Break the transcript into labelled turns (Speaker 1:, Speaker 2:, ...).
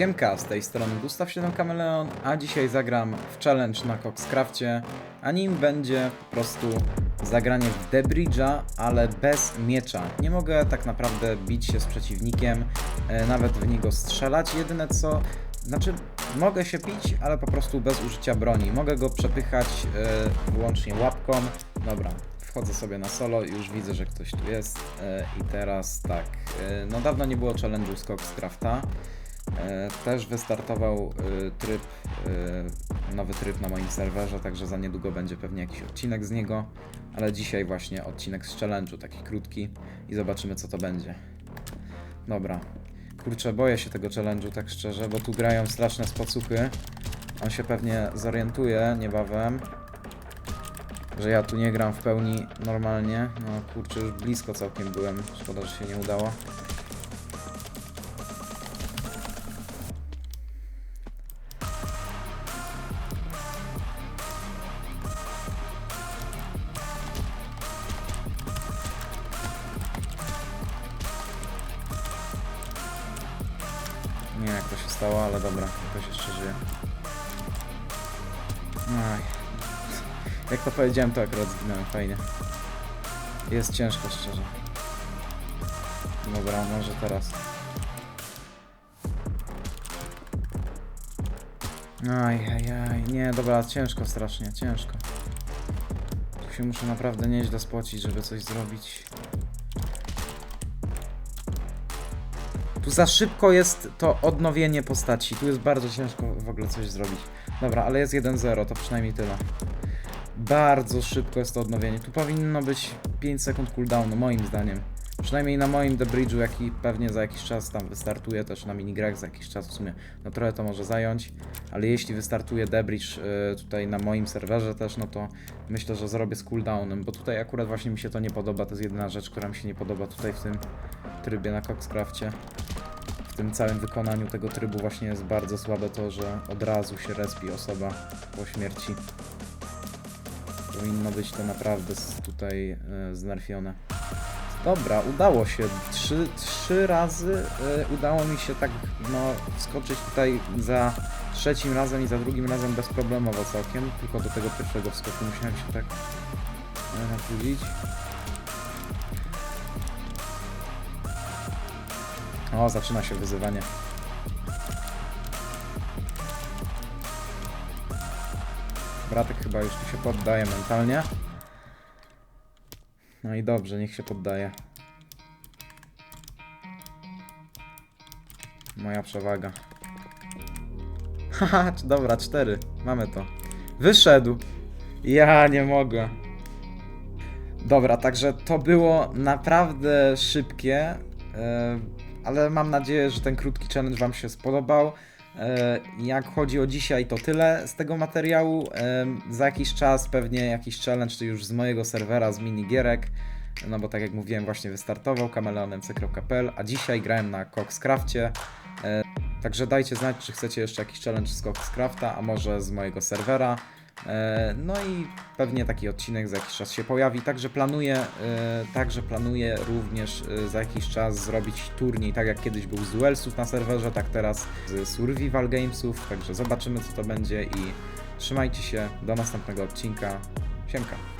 Speaker 1: Siemka, z tej strony Gustaw 7 Kameleon, a dzisiaj zagram w challenge na Coxcrafcie, a nim będzie po prostu zagranie w The Bridge'a, ale bez miecza. Nie mogę tak naprawdę bić się z przeciwnikiem, e, nawet w niego strzelać, jedyne co... Znaczy, mogę się pić, ale po prostu bez użycia broni. Mogę go przepychać e, wyłącznie łapką. Dobra, wchodzę sobie na solo i już widzę, że ktoś tu jest. E, I teraz tak, e, no dawno nie było challenge'u z Coxcrafta. E, Też wystartował e, tryb, e, nowy tryb na moim serwerze, także za niedługo będzie pewnie jakiś odcinek z niego, ale dzisiaj właśnie odcinek z challenge'u, taki krótki i zobaczymy co to będzie. Dobra. Kurczę, boję się tego challenge'u tak szczerze, bo tu grają straszne spocuchy. On się pewnie zorientuje niebawem, że ja tu nie gram w pełni normalnie. No kurczę, już blisko całkiem byłem. Szkoda, że się nie udało. Nie wiem jak to się stało, ale dobra, jakoś jeszcze żyje. Aj. Jak to powiedziałem, to akurat zginąłem, fajnie. Jest ciężko, szczerze. Dobra, może teraz. Aj, aj, aj, nie, dobra, ciężko strasznie, ciężko. Tu się muszę naprawdę nieźle spocić, żeby coś zrobić. Tu za szybko jest to odnowienie postaci. Tu jest bardzo ciężko w ogóle coś zrobić. Dobra, ale jest 1-0, to przynajmniej tyle. Bardzo szybko jest to odnowienie. Tu powinno być 5 sekund cooldownu, moim zdaniem. Przynajmniej na moim The Bridge'u, jaki pewnie za jakiś czas tam wystartuje, też na minigrach za jakiś czas w sumie. No trochę to może zająć, ale jeśli wystartuje The Bridge y, tutaj na moim serwerze też, no to myślę, że zrobię z cooldownem, bo tutaj akurat właśnie mi się to nie podoba. To jest jedyna rzecz, która mi się nie podoba tutaj w tym trybie na Coxcrafcie w tym całym wykonaniu tego trybu właśnie jest bardzo słabe to, że od razu się respi osoba po śmierci. Powinno być to naprawdę tutaj e, znerfione. Dobra, udało się. Trzy, trzy razy e, udało mi się tak no, wskoczyć tutaj za trzecim razem i za drugim razem bezproblemowo całkiem. Tylko do tego pierwszego wskoku musiałem się tak e, O, zaczyna się wyzywanie. Bratek chyba już się poddaje mentalnie. No i dobrze, niech się poddaje. Moja przewaga. Haha, dobra, cztery. Mamy to. Wyszedł. Ja nie mogę. Dobra, także to było naprawdę szybkie, e, ale mam nadzieję, że ten krótki challenge Wam się spodobał. E, Jak chodzi o dzisiaj, to tyle z tego materiału. E, Za jakiś czas pewnie jakiś challenge to już z mojego serwera, z minigierek. No bo tak jak mówiłem, właśnie wystartował kameleonmc.pl, a dzisiaj grałem na Coxcrafcie. E, Także dajcie znać, czy chcecie jeszcze jakiś challenge z Coxcrafta, a może z mojego serwera. E, No i pewnie taki odcinek za jakiś czas się pojawi. Także planuję, e, także planuję również e, za jakiś czas zrobić turniej, tak jak kiedyś był z Duelsów na serwerze, tak teraz z Survival Gamesów. Także zobaczymy co to będzie i trzymajcie się. Do następnego odcinka. Siemka.